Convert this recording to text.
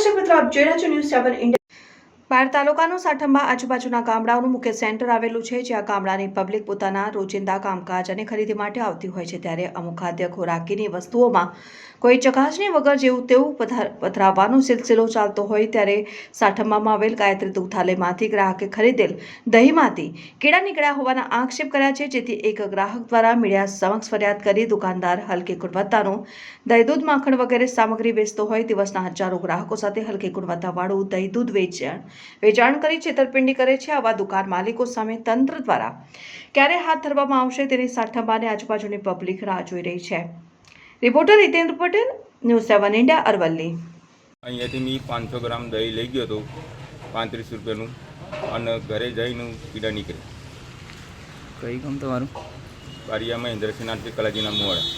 નમસ્કાર મિત્રો આપ જોઈ રહ્યા છો ન્યૂઝ સેવન ઇન્ડિયા. બાર તાલુકાનું સાઠંબા આજુબાજુના ગામડાઓનું મુખ્ય સેન્ટર આવેલું છે, જ્યાં ગામડાની પબ્લિક પોતાના રોજિંદા કામકાજ અને ખરીદી માટે આવતી હોય છે. ત્યારે અમુક ખાદ્ય ખોરાકીની વસ્તુઓમાં કોઈ ચકાસણી વગર જેવું તેવું પથરાવવાનો સિલસિલો ચાલતો હોય, ત્યારે સાઠંબામાં આવેલ ગાયત્રી દુગ્ધાલયમાંથી ગ્રાહકે ખરીદેલ દહીંમાંથી કીડા નીકળ્યા હોવાના આક્ષેપ કર્યા છે. જેથી એક ગ્રાહક દ્વારા મીડિયા સમક્ષ ફરિયાદ કરી દુકાનદાર હલકી ગુણવત્તાનું દહીં દૂધ માખણ વગેરે સામગ્રી વેચતો હોય, દિવસના હજારો ગ્રાહકો સાથે હલકી ગુણવત્તાવાળું દહીં દૂધ વેચાણ વેચાણ કરી છેતરપિંડી કરે છે. આવા દુકાન માલિકો સામે તંત્ર દ્વારા ક્યારે હાથ ધરવામાં આવશે તેની સાઠંબાને આજુબાજુની પબ્લિક રાહ જોઈ રહી છે. Reporter Hitendra Patel news seven India Aravalli. અહીંયાથી મેં પાંચસો ગ્રામ દહીં લઈ ગયો હતો પાંત્રીસ રૂપિયાનું અને ઘરે જઈને પીડા નીકળે કઈ કામ તમારું? બારિયામાં ઇન્દ્રસિંહનાથજી કલાજીના મુવાડા